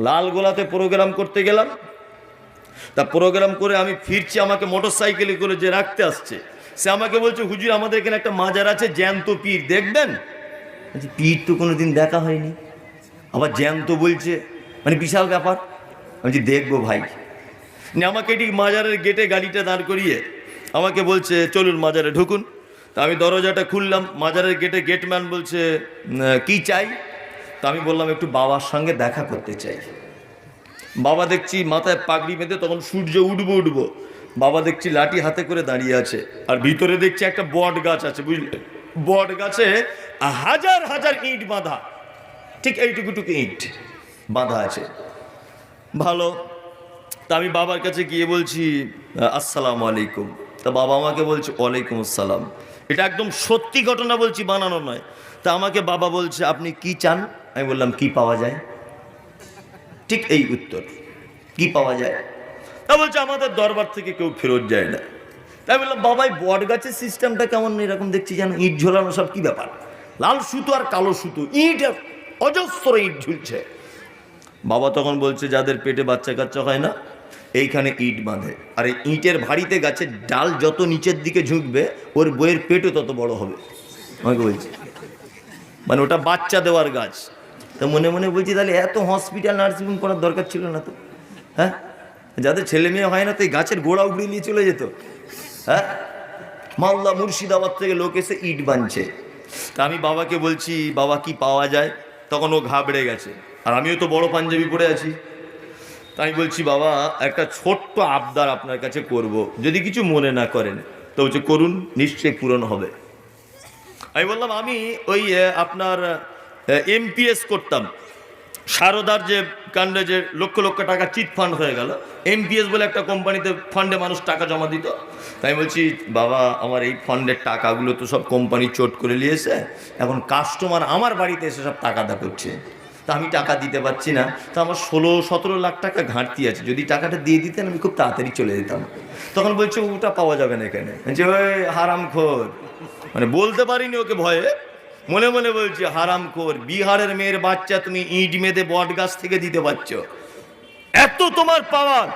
লালগোলাতে programme করতে গেলাম। তা প্রোগ্রাম করে আমি ফিরছি আমাকে মোটর সাইকেলে করে যে রাখতে আসছে সে আমাকে বলছে হুজুর আমাদের এখানে একটা মাজার আছে জ্যান্ত পীর দেখবেন? পীর তো কোনো দিন দেখা হয়নি। আবার জ্যান্ত বলছে মানে বিশাল ব্যাপার। আমি বলছি, দেখব ভাই। আমাকে ঠিক মাজারের গেটে গাড়িটা দাঁড় করিয়ে আমাকে বলছে চলুন মাজারে ঢুকুন। তা আমি দরজাটা খুললাম মাজারের গেটে গেটম্যান বলছে "উম, কি চাই? তা আমি বললাম একটু বাবার সঙ্গে দেখা করতে চাই। বাবা দেখছি মাথায় পাগড়ি বেঁধে তখন সূর্য উঠবো উঠবো। বাবা দেখছি লাঠি হাতে করে দাঁড়িয়ে আছে। আর ভিতরে দেখছি একটা বট গাছ আছে, বুঝলে? বট গাছে হাজার হাজার ইট বাঁধা। ঠিক এইটুকুটুকু ইট বাঁধা আছে। ভালো। তা আমি বাবার কাছে গিয়ে বলছি, আসসালাম আলাইকুম। তা বাবা আমাকে বলছে, ওয়ালাইকুম আসসালাম। এটা একদম সত্যি ঘটনা বলছি বানানো নয়। তা আমাকে বাবা বলছে, আপনি কি চান? আমি বললাম, কি পাওয়া যায়? ঠিক এই উত্তর, কি পাওয়া যায়? তা বলছে, আমাদের দরবার থেকে কেউ ফেরত যায় না। তাই বললাম, বাবাই, বট গাছের সিস্টেমটা কেমন এরকম দেখছি যেন ইট ঝোলানো সব কি ব্যাপার? লাল সুতো আর কালো সুতো, ইট অজস্র ইট ঝুলছে। বাবা তখন বলছে, যাদের পেটে বাচ্চা কাচ্চা হয় না, এইখানে ইট বাঁধে। আর এই ইটের ভারিতে গাছের ডাল যত নিচের দিকে ঝুঁকবে, ওর বইয়ের পেটও তত বড় হবে। আমাকে বলছে মানে ওটা বাচ্চা দেওয়ার গাছ। তো মনে মনে বলছি, তাহলে এত হসপিটাল নার্সিংহোম করার দরকার ছিল না তো? হ্যাঁ? যাদের ছেলে মেয়ে হয় না, তো এই গাছের গোড়া উগড়িয়ে নিয়ে চলে যেত। হ্যাঁ? মালদা মুর্শিদাবাদ থেকে লোক এসে ইট বানছে। তা আমি বাবাকে বলছি, বাবা, কি পাওয়া যায়? তখন ও ঘাবড়ে গেছে। আর আমিও তো বড় পাঞ্জাবি পরে আছি। তাই আমি বলছি, বাবা, একটা ছোট্ট আবদার আপনার কাছে করব। যদি কিছু মনে না করেন, তো বলছে করুন, নিশ্চয়ই পূরণ হবে। আমি বললাম, আমি ওই আপনার এমপিএস করতাম। সারদার যে কাণ্ডে যে লক্ষ লক্ষ টাকা চিট ফান্ড হয়ে গেল এমপিএস বলে একটা কোম্পানিতে ফান্ডে মানুষ টাকা জমা দিত। তাই বলছি, বাবা, আমার এই ফান্ডের টাকাগুলো তো সব কোম্পানি চোট করে নিয়েছে, এখন কাস্টমার আমার বাড়িতে এসে সব টাকাটা করছে। তা আমি টাকা দিতে পারছি না। তো আমার ষোলো, সতেরো লাখ টাকা ঘাটতি আছে। যদি টাকাটা দিয়ে দিতেন, আমি খুব তাড়াতাড়ি চলে যেতাম। তখন বলছে, ওটা পাওয়া যাবে না এখানে। যে ওই হারাম খোর মানে বলতে পারিনি ওকে ভয়ে। মনে মনে বলছে, হারাম খোর, বিহারের মেয়ের বাচ্চা তুমি ইট মেদে বট গাছ থেকে দিতে পারছ। এত তোমার পাওয়ার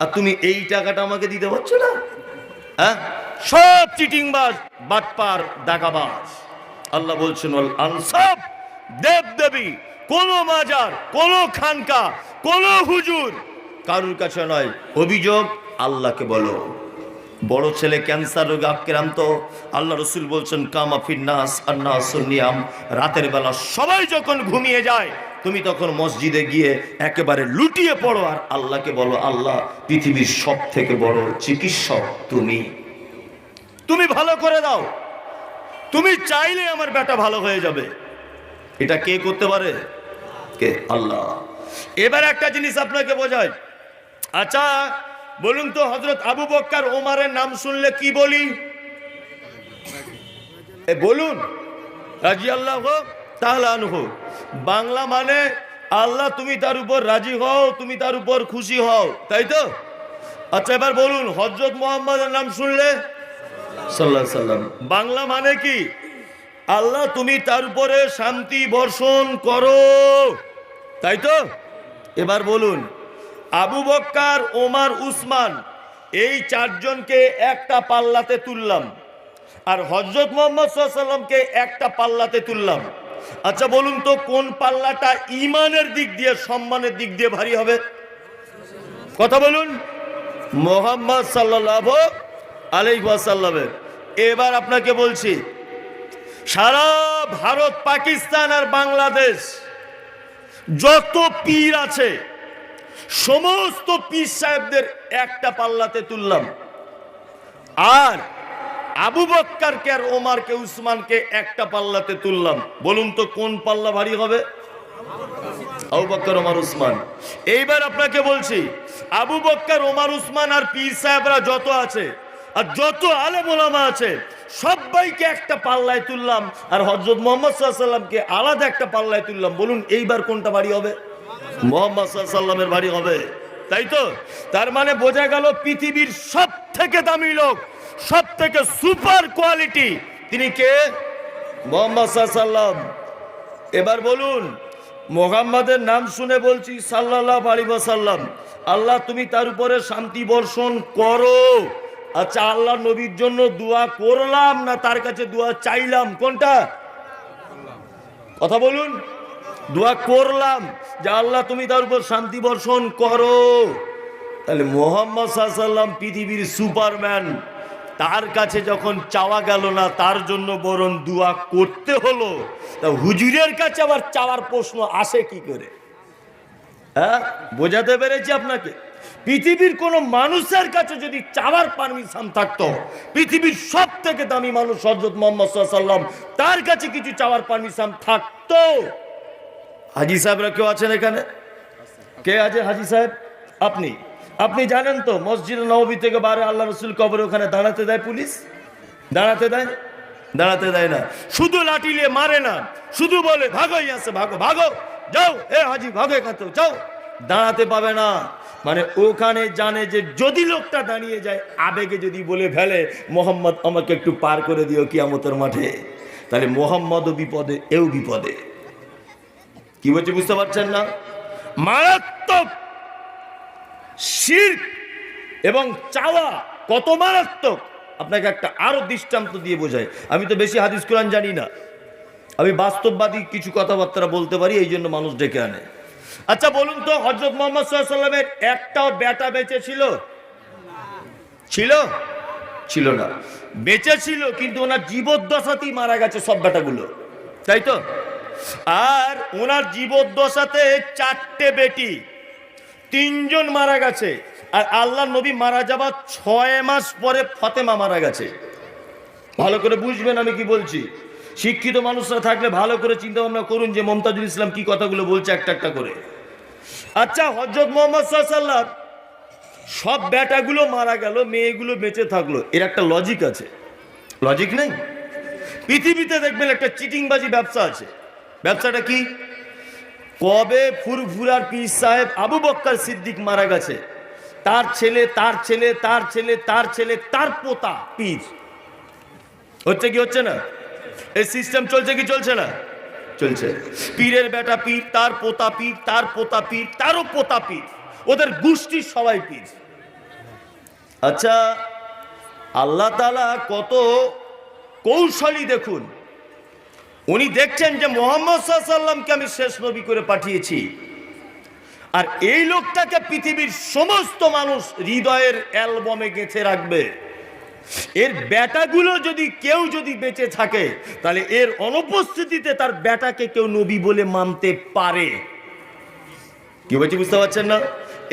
আর তুমি এই টাকাটা আমাকে দিতে পারছ না? হ্যাঁ? সব চিটিংবাজ, বাটপার দাগাবাজ আল্লাহ বলছেন আনসাব দেব দেবী কোন মাজার, কোন খানকা, কোন হুজুর, কারুর কাছে নয়। অভিযোগ আল্লাহকে বলো। বড় ছেলে ক্যান্সার রোগে আক্রান্ত। আল্লাহ রসুল বলছেন, কামা ফিন্নাস আন্না সুনিয়াম রাতের বেলা সবাই যখন ঘুমিয়ে যায়, তুমি তখন মসজিদে গিয়ে একেবারে লুটিয়ে পড়ো আর আল্লাহকে বলো, আল্লাহ, পৃথিবীর সব থেকে বড় চিকিৎসক তুমি। তুমি ভালো করে দাও। তুমি চাইলে আমার বেটা ভালো হয়ে যাবে। এটা কে করতে পারে? কে? আল্লাহ। এবার একটা জিনিস আপনাকে বোঝায় আচ্ছা বলুন তো হজরত আবু বক্কার ওমারের নাম শুনলে কি বলি? বলুন। রাজি আল্লাহ হোক তাহলে আনহু। বাংলা মানে আল্লাহ তুমি তার উপর রাজি হও, তুমি তার উপর খুশি হও, তাই তো? আচ্ছা এবার বলুন হজরত মোহাম্মদের নাম শুনলে? সাল্লাহ সাল্লাম। বাংলা মানে কি? আল্লাহ তুমি তার উপরে শান্তি বর্ষণ করো, তাই তো? এবার বলুন আবু বক্কার, ওমার, উসমান, এই চারজনকে একটা পাল্লাতে তুললাম। আর হজরত মোহাম্মদ সাল্লামকে একটা পাল্লাতে তুললাম। আচ্ছা বলুন তো, কোন পাল্লাটা ইমানের দিক দিয়ে, সম্মানের দিক দিয়ে ভারী হবে? কথা বলুন। মোহাম্মদ সাল্লাহ আলাইসাল্লামের এবার আপনাকে বলছি, সারা ভারত, পাকিস্তান আর বাংলাদেশ, যত পীর আছে সমস্ত পীর সাহেবদের একটা পাল্লাতে তুললাম। আর আবু বক্কারকে আর ওমারকে, উসমানকে একটা পাল্লাতে তুললাম। বলুন তো, কোন পাল্লা ভারী হবে? আবু বক্কর, ওমর, উসমান। এইবার আপনাকে বলছি, আবু বক্কর, ওমর, উসমান আর পীর সাহেবরা যত আছে, আর যত আলেম ওলামা আছে সবাইকে একটা পাল্লায় তুললাম। আর হজরত মোহাম্মদ সাল্লামকে আলাদা একটা পাল্লায় তুললাম। বলুন, এইবার কোনটা বাড়ি হবে? মোহাম্মদ সাল্লামের বাড়ি হবে। তাই তো? তার মানে বোঝা গেল পৃথিবীর সব থেকে দামি লোক সব থেকে সুপার কোয়ালিটি। তিনি কে? মোহাম্মদ এবার বলুন, মোহাম্মদের নাম শুনে বলছি সাল্লাহ আলী সাল্লাম আল্লাহ তুমি তার উপরে শান্তি বর্ষণ করো। আচ্ছা আল্লাহ নবীর জন্য দোয়া করলাম না তার কাছে দোয়া চাইলাম? কোনটা? কথা বলুন। দোয়া করলাম যে আল্লাহ তুমি তার উপর শান্তি বর্ষণ করো। তাহলে মোহাম্মদ সাল্লাম পৃথিবীর সুপারম্যান, তার কাছে যখন চাওয়া গেল না, তার জন্য বরং দোয়া করতে হলো। তা হুজুরের কাছে আবার চাওয়ার প্রশ্ন আসে কি করে? হ্যাঁ বোঝাতে পেরেছি আপনাকে। পৃথিবীর কোন মানুষের কাছে যদি চাওয়ার পারমিশন থাকতো, পৃথিবীর সব থেকে দামি মানুষ হজরত মোহাম্মদ সাল্লাম তার কাছে কিছু চাওয়ার পারমিশন থাকতো। হাজি সাহেবরা কেউ আছেন এখানে? কে আছে হাজি সাহেব? আপনি। আপনি জানেন তো, মসজিদ নবী থেকে বারে আল্লাহ রসুল কবর ওখানে দাঁড়াতে দেয় পুলিশ? দাঁড়াতে দেয়? দাঁড়াতে দেয় না। শুধু লাঠি নিয়ে মারে না, শুধু বলে, ভাগো আছে ভাগো ভাগো, যাও এ হাজি, ভাগো এখান যাও। দাঁড়াতে পাবে না। মানে ওখানে জানে যে যদি লোকটা দাঁড়িয়ে যায়, আবেগে যদি বলে ফেলে, মোহাম্মদ, আমাকে একটু পার করে দিও কি কিয়ামতের মাঠে। তাহলে মোহাম্মদও বিপদে, এও বিপদে। কি বলছে বুঝতে পারছেন না? মারাত্মক শির্ক এবং চাওয়া কত মারাত্মক? আপনাকে একটা আরও দৃষ্টান্ত দিয়ে বোঝায় আমি তো বেশি হাদিস কোরআন জানি না। আমি বাস্তববাদী কিছু কথাবার্তা বলতে পারি, এই জন্য মানুষ ডেকে আনে। আচ্ছা বলুন তো হজরত মোহাম্মদ একটাও বেটা বেঁচে ছিল? ছিল? ছিল না। বেঁচে ছিল, কিন্তু ওনার জীবদ্দশাতেই মারা গেছে সব বেটাগুলো। তাই তো? আর ওনার জীবদ্দশাতে চারটে বেটি, তিনজন মারা গেছে। আর আল্লাহ নবী মারা যাবার ছয় মাস পরে ফতেমা মারা গেছে। ভালো করে বুঝবেন আমি কি বলছি। শিক্ষিত মানুষরা থাকলে ভালো করে চিন্তা ভাবনা করুন যে মমতাজুল ইসলাম কি কথাগুলো বলছে একটা একটা করে। আচ্ছা হজরত মোহাম্মদ সাল্লাম সব বেটাগুলো মারা গেল, মেয়েগুলো বেঁচে থাকল। এর একটা লজিক আছে। লজিক নেই? পৃথিবীতে দেখবেন একটা চিটিংবাজি ব্যবসা আছে। ব্যবসাটা কি? কবে ফুরফুরার পীর সাহেব আবু বক্কর সিদ্দিক মারা গেছে? তার ছেলে তার ছেলে তার ছেলে তার ছেলে, তার পোতা পীর। হচ্ছে কি, হচ্ছে না? এই সিস্টেম চলছে কি, চলছে না? চলছে। পীরের বেটা পীর, তার পোতা পীর, তার পোতা পীর, তারও পোতা পীর। ওদের গোষ্ঠীর সবাই পীর। আচ্ছা আল্লাহ তালা কত কৌশলী দেখুন। উনি দেখছেন যে মোহাম্মদ সাল্লামকে আমি শেষ নবী করে পাঠিয়েছি। আর এই লোকটাকে পৃথিবীর সমস্ত মানুষ হৃদয়ের অ্যালবামে গেঁথে রাখবে। এর বেটাগুলো যদি কেউ যদি বেঁচে থাকে, তাহলে এর অনুপস্থিতিতে তার বেটাকে কেউ নবী বলে মানতে পারে। কি বলছি বুঝতে পারছেন না?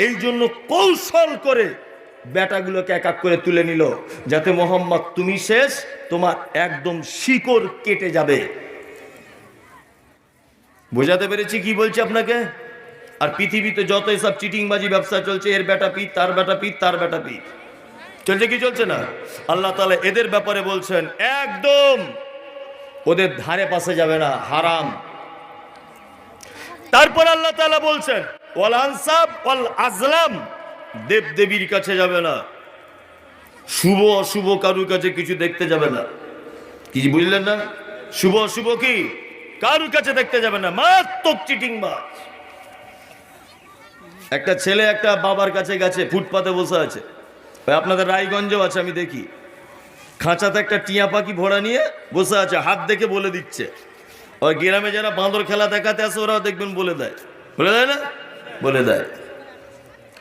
এই জন্য কৌশল করে বেটাগুলোকে এক এক করে তুলে নিল, যাতে মোহাম্মদ, তুমি শেষ, তোমার একদম শিকড় কেটে যাবে। বোঝাতে পেরেছি কি বলছি আপনাকে? আর পৃথিবীতে যত এসব চিটিংবাজি ব্যবসা চলছে, এর বেটা পিত, তার বেটা পিত, তার বেটা পিত। চলছে কি চলছে না? আল্লাহ তালা এদের ব্যাপারে বলছেন, একদম ওদের ধারে পাশে যাবে না, হারাম। তারপর আল্লাহ তালা বলছেন, ওয়াল আনসাব ওয়াল আজলাম দেব দেবীর কাছে যাবে না। শুভ অশুভ কারুর কাছে কিছু দেখতে যাবে না। কি, বুঝলেন না? শুভ অশুভ কি? কারুর কাছে দেখতে যাবে না, মারাত্মক চিটিং বাজ। একটা ছেলে একটা বাবার কাছে গেছে, ফুটপাতে বসে আছে। আপনাদের রায়গঞ্জও আছে, আমি দেখি। খাঁচাতে একটা টিয়া পাখি ভরা নিয়ে বসে আছে, হাত দেখে বলে দিচ্ছে। ওই গ্রামে যারা বাঁদর খেলা দেখাতে আসে, ওরাও দেখবেন বলে দেয়। বলে দেয় না? বলে দেয়।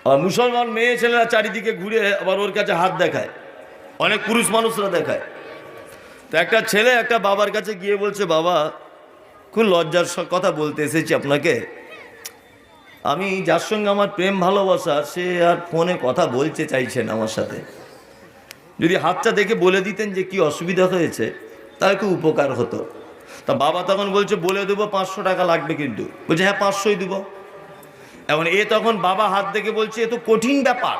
আর মুসলমান মেয়ে ছেলেরা চারিদিকে ঘুরে আবার ওর কাছে হাত দেখায়। অনেক পুরুষ মানুষরা দেখায়। তো একটা ছেলে একটা বাবার কাছে গিয়ে বলছে, বাবা খুব লজ্জার কথা বলতে এসেছি আপনাকে। আমি যার সঙ্গে আমার প্রেম ভালোবাসা, সে আর ফোনে কথা বলতে চাইছেন আমার সাথে। যদি হাতটা দেখে বলে দিতেন যে কি অসুবিধা হয়েছে, তাহলে খুব উপকার হতো। তা বাবা তখন বলছে, বলে দেবো, পাঁচশো টাকা লাগবে কিন্তু। বলছে হ্যাঁ পাঁচশোই দেবো। এখন এ তখন বাবা হাত দেখে বলছে, এ তো কঠিন ব্যাপার।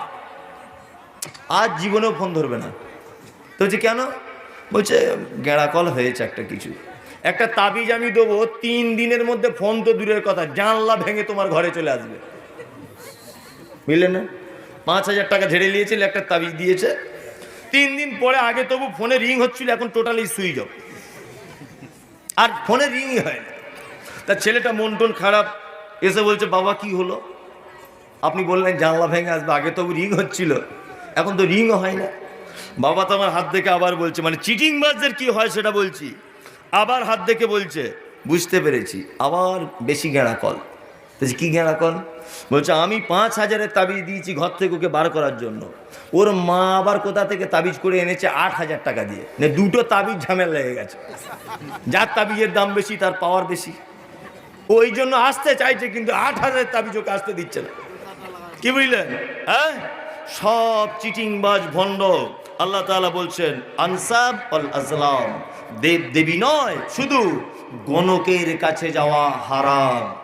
আজ জীবনেও ফোন ধরবে না। তো বলছে, কেন? বলছে গেঁড়া কল হয়েছে একটা কিছু। একটা তাবিজ আমি দেবো, তিন দিনের মধ্যে ফোন তো দূরের কথা, জানলা ভেঙে তোমার ঘরে চলে আসবে। বুঝলেন না? পাঁচ হাজার টাকা ঝেড়ে নিয়েছিল, একটা তাবিজ দিয়েছে। তিন দিন পরে আগে তবু ফোনে রিং হচ্ছিল, এখন টোটালি সুইচ অফ। আর ফোনে রিংই হয় না। তা ছেলেটা মন টন খারাপ, এসে বলছে, বাবা, কি হলো? আপনি বললেন, জানলা ভেঙে আসবে, আগে তবু রিং হচ্ছিল, এখন তো রিংও হয় না। বাবা তো আমার হাত দেখে আবার বলছে মানে চিটিং বাজদের কি হয় সেটা বলছি। আবার হাত দেখে বলছে, বুঝতে পেরেছি, আবার বেশি গেঁড়া কল। বলছি, কী গেঁড়া কল? বলছে, আমি পাঁচ হাজারের তাবিজ দিয়েছি ঘর থেকে ওকে বার করার জন্য। ওর মা আবার কোথা থেকে তাবিজ করে এনেছে আট হাজার টাকা দিয়ে। মানে দুটো তাবিজ ঝামেলা লেগে গেছে। যার তাবিজের দাম বেশি, তার পাওয়ার বেশি। ওই জন্য আসতে চাইছে, কিন্তু আট হাজারের তাবিজ ওকে আসতে দিচ্ছে না। কি বুঝলেন? হ্যাঁ? সব চিটিংবাজ ভণ্ড। আল্লাহ তাআলা বলছেন, আনসাব অল আজলাম দেব দেবী নয়, শুধু গণকের কাছে যাওয়া হারাম।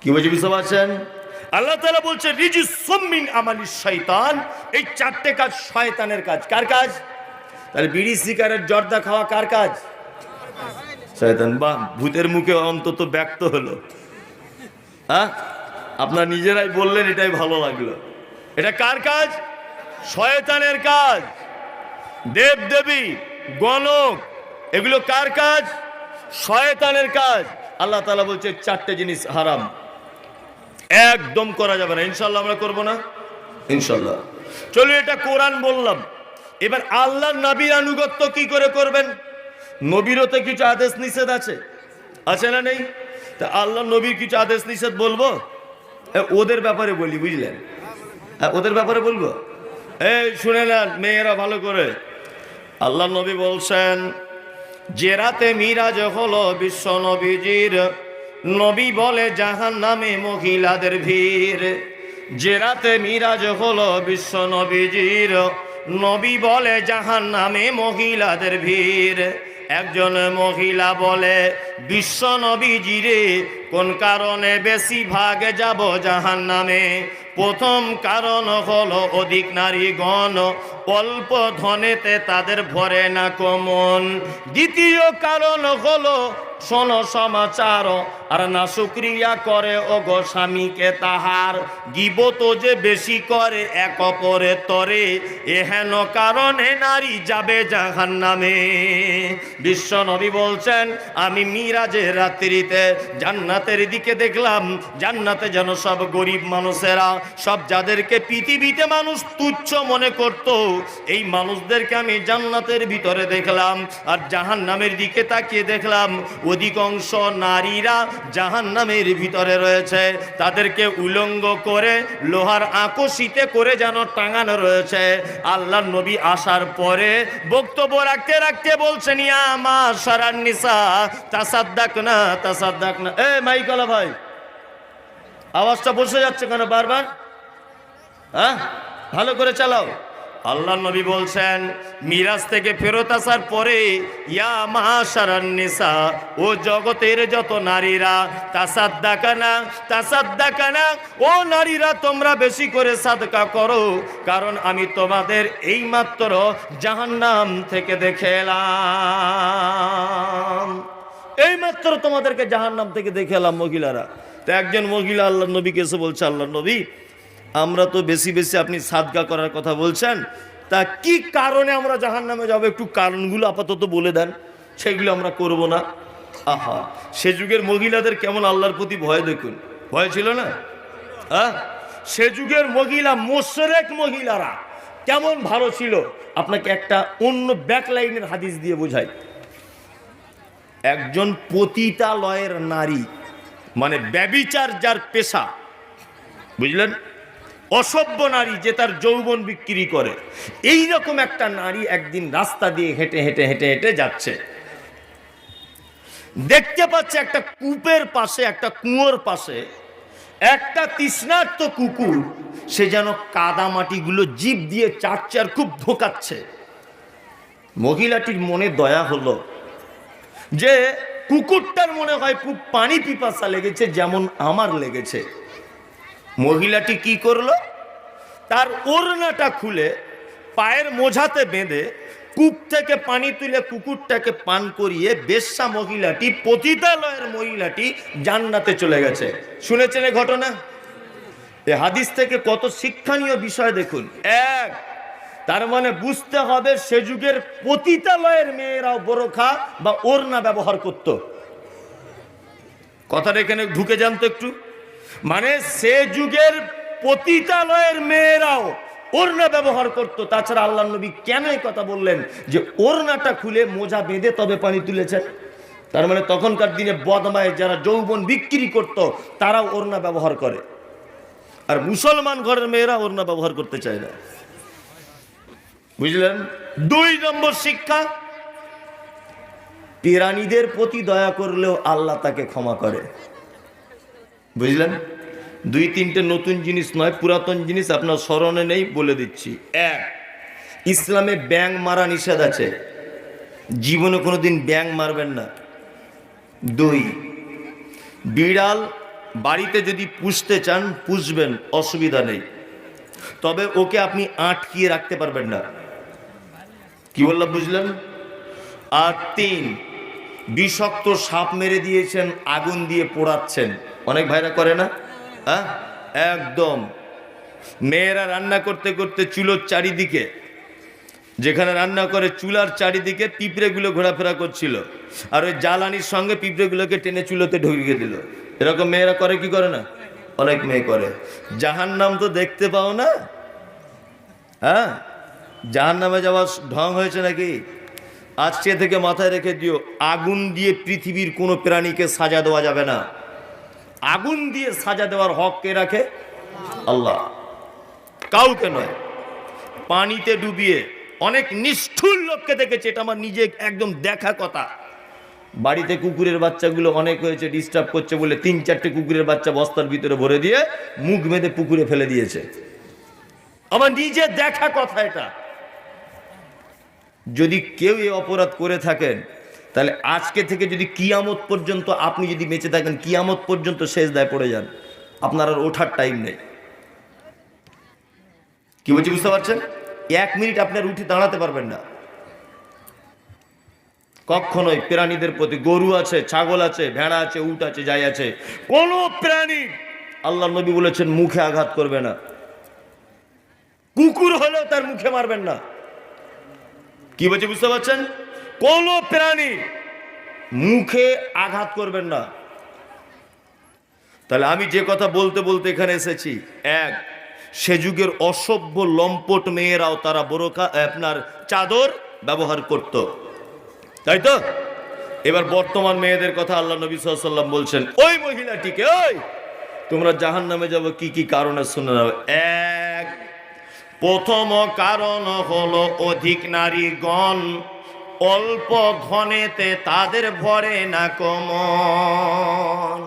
কি বলছে বুঝতে পারছেন আল্লাহ তাআলা বলছে রিজু সুমিন আমালি শয়তান এই চারটে কাজ শয়তানের কাজ। কার কাজ? তাহলে বিড়ি, সিগারেট, জর্দা খাওয়া কার কাজ? শয়তান বাহ ভূতের মুখে অন্তত ব্যক্ত হলো। হ্যাঁ? আপনার নিজেরাই বললেন এটাই ভালো লাগল। এটা কার কাজ? শয়তানের কাজ। দেব দেবী। গণক, এগুলো কার কাজ? শয়তানের কাজ। আল্লাহ তালা বলছে, চারটে জিনিস হারাম। একদম করা যাবে না। ইনশাল্লাহ আমরা করব না? ইনশাল্লাহ চলো এটা কোরআন বললাম। এবার আল্লাহ নবীর আনুগত্য কি করে করবেন? নবীরও তো কিছু আদেশ নিষেধ আছে। আছে না নেই? তা আল্লাহ নবীর কিছু আদেশ নিষেধ বলব? ওদের ব্যাপারে বলি, বুঝলেন? হ্যাঁ ওদের ব্যাপারে বলব? এই, শুনে নেন, মেয়েরা ভালো করে। আল্লাহ নবী বলছেন, যে রাতে মিরাজ হলো বিশ্ব নবীজির, নবী বলে জাহান নামে মহিলাদের ভিড়। যে রাতে মিরাজ হলো বিশ্ব নবীজির, নবী বলে জাহান নামে মহিলাদের ভিড়। একজন মহিলা বলে, বিশ্ব নবীজিরে, কোন কারণে বেশি ভাগে যাব জাহান নামে প্রথম কারণ হলো অধিক নারীগণ অল্প ধনেতে তাদের ভরে না কমন। দ্বিতীয় কারণ হলো শোনো সমাচার, আর না শুক্রিয়া করে ও গো স্বামীকে তাহার। গিবত যে বেশি করে, এক অপরে তরে এহেন কারণে নারী যাবে জাহান নামে বিশ্ব নবী বলছেন, আমি মিরাজের রাত্রিতে জান্নাতের দিকে দেখলাম, জান্নাতে যেন সব গরিব মানুষেরা, সব যাদেরকে পৃথিবীতে মানুষ তুচ্ছ মনে করত, এই মানুষদেরকে আমি জান্নাতের ভিতরে দেখলাম, আর জাহান নামের দিকে তাকিয়ে দেখলাম অধিকাংশ নারীরা জাহান নামের ভিতরে রয়েছে। তাদেরকে উলঙ্গ করে, লোহার আকশিতে করে যেন টাঙানো রয়েছে। আল্লাহ নবী আসার পরে বক্তব্য রাখতে রাখতে বলছেন, ইয়া মা না না এ ভাই, আওয়াজটা বসে যাচ্ছে কেন বারবার? হ্যাঁ? ভালো করে চালাও। আল্লাহ নবী বলছেন, মিরাজ থেকে ফেরত আসার পরে, ইয়া মাশারান নিসা, ও জগতের যত নারীরা, তাসাদ্দাকানা তাসাদ্দাকানা, ও নারীরা তোমরা বেশি করে সাদকা করো, কারণ আমি তোমাদের এই মাত্র জাহান্নাম থেকে দেখে এলাম। এই মাত্র তোমাদেরকে জাহান্নাম থেকে দেখে এলাম মহিলারা। তো একজন মহিলা আল্লাহ নবীকে এসে বলছে আল্লাহ নবী আমরা তো বেশি বেশি আপনি সাদগা করার কথা বলছেন। তা কি কারণে আমরা জাহান নামে যাব? একটু কারণগুলো আপাতত বলে দেন। সেগুলো আমরা করব না। আহা, সে যুগের মহিলাদের কেমন আল্লাহর প্রতি ভয় দেখুন? ভয় ছিল না? হ্যাঁ? সে যুগের মহিলা, মোশরেক মহিলারা কেমন ভালো ছিল? আপনাকে একটা অন্য ব্যাকলাইনের হাদিস দিয়ে বোঝাই। একজন পতিতালয়ের নারী মানে ব্যবিচার যার পেশা, বুঝলেন? অসভ্য নারী যে তার যৌবন বিক্রি করে। এই রকম একটা নারী একদিন রাস্তা দিয়ে হেঁটে হেঁটে হেঁটে হেঁটে যাচ্ছে। দেখতে পাচ্ছে একটা কূপের পাশে, একটা কুয়োর পাশে, একটা তৃষ্ণার্ত কুকুর, সে যেন কাদা মাটিগুলো জিভ দিয়ে আর খুব ধোকাচ্ছে মহিলাটির মনে দয়া হলো যে কুকুরটার মনে হয় খুব পানি পিপাসা লেগেছে যেমন আমার লেগেছে। মহিলাটি কি করল? তার ওড়নাটা খুলে পায়ের মোঝাতে বেঁধে কূপ থেকে পানি তুলে কুকুরটাকে পান করিয়ে বেশ্যা মহিলাটি পতিতালয়ের মহিলাটি জান্নাতে চলে গেছে। শুনেছেন ঘটনা? এ হাদিস থেকে কত শিক্ষণীয় বিষয় দেখুন। এক, তার মানে বুঝতে হবে সে যুগের পতিতালয়ের মেয়েরাও বোরখা বা ওড়না ব্যবহার করত। কথাটা এখানে ঢুকে যান তো একটু। মানে সে যুগের পতিতালয়ের মেয়েরাও ওড়না ব্যবহার করত। তাছাড়া আল্লাহ নবী কেন এই কথা বললেন? যে ওড়নাটা খুলে মোজা বেঁধে তবে পানি তুলেছেন তার মানে তখনকার দিনে বদমায় যারা যৌবন বিক্রি করত, তারাও ওড়না ব্যবহার করে। আর মুসলমান ঘরের মেয়েরা ওড়না ব্যবহার করতে চায় না। বুঝলেন? দুই নম্বর শিক্ষা প্রাণীদের প্রতি দয়া করলেও আল্লাহ তাকে ক্ষমা করে। বুঝলেন? দুই তিনটে নতুন জিনিস নয়, পুরাতন জিনিস আপনার স্মরণে নেই বলে দিচ্ছি। এক, ইসলামে ব্যাং মারা নিষেধ আছে। জীবনে কোনো দিন ব্যাং মারবেন না। দুই, বিড়াল বাড়িতে যদি পুষতে চান, পুষবেন, অসুবিধা নেই। তবে ওকে আপনি আটকিয়ে রাখতে পারবেন না। কি বললাম, বুঝলেন? আর তিন, বিষাক্ত সাপ মেরে দিয়েছেন, আগুন দিয়ে পোড়াচ্ছেন। অনেক ভাইরা করে না? হ্যাঁ? একদম। মেয়েরা রান্না করতে করতে চুলোর চারিদিকে, যেখানে রান্না করে চুলার চারিদিকে পিঁপড়েগুলো ঘোরাফেরা করছিল। আর ওই জ্বালানির সঙ্গে পিঁপড়েগুলোকে টেনে চুলোতে ঢুকিয়ে দিল। এরকম মেয়েরা করে কি করে না? অনেক মেয়ে করে। জাহান নাম তো দেখতে পাও না? হ্যাঁ? জাহান নামে যাওয়ার ঢং হয়েছে নাকি? আজকে থেকে মাথায় রেখে দিও, আগুন দিয়ে পৃথিবীর কোনো প্রাণীকে সাজা দেওয়া যাবে না। আগুন দিয়ে সাজা দেওয়ার হক কে রাখে? আল্লাহ। কাউকে নয়, পানিতে ডুবিয়ে অনেক নিষ্ঠুর লোককে দেখেছে, এটা আমার নিজে একদম দেখা কথা। বাড়িতে কুকুরের বাচ্চাগুলো অনেক হয়েছে ডিস্টার্ব করছে বলে তিন চারটে কুকুরের বাচ্চা বস্তার ভিতরে ভরে দিয়ে মুখ বেঁধে পুকুরে ফেলে দিয়েছে। আমার নিজে দেখা কথা এটা। যদি কেউ এই অপরাধ করে থাকেন তাহলে আজকে থেকে যদি কিয়ামত পর্যন্ত আপনি যদি বেঁচে থাকেন, কিয়ামত পর্যন্ত শেষ দায় পড়ে যান। আপনার আর ওঠার টাইম নেই। কি বলছি, বুঝতে পারছেন? এক মিনিট আপনার উঠে দাঁড়াতে পারবেন না। কখনোই প্রাণীদের প্রতি গরু আছে, ছাগল আছে, ভেড়া আছে, উট আছে, যাই আছে, কোন প্রাণী আল্লাহ নবী বলেছেন মুখে আঘাত করবে না। কুকুর হলেও তার মুখে মারবেন না। কি বলছে, বুঝতে পারছেন? কোন প্রাণী মুখে আঘাত করবেন না। তাহলে আমি যে কথা বলতে বলতে এখানে এসেছি, এক, সে যুগের অসভ্য লম্পট মেয়েরাও তারা বোরকা আপনার চাদর ব্যবহার করত। তাই তো? এবার বর্তমান মেয়েদের কথা আল্লাহ নবী সাল্লাম বলছেন, ওই মহিলাটিকে, ওই, তোমরা জাহান নামে যাব, কি কি কারণে শুনে নাও। এক, প্রথম কারণ হলো অধিক নারীগণ অল্প ঘনেতে তাদের ভরে না কমন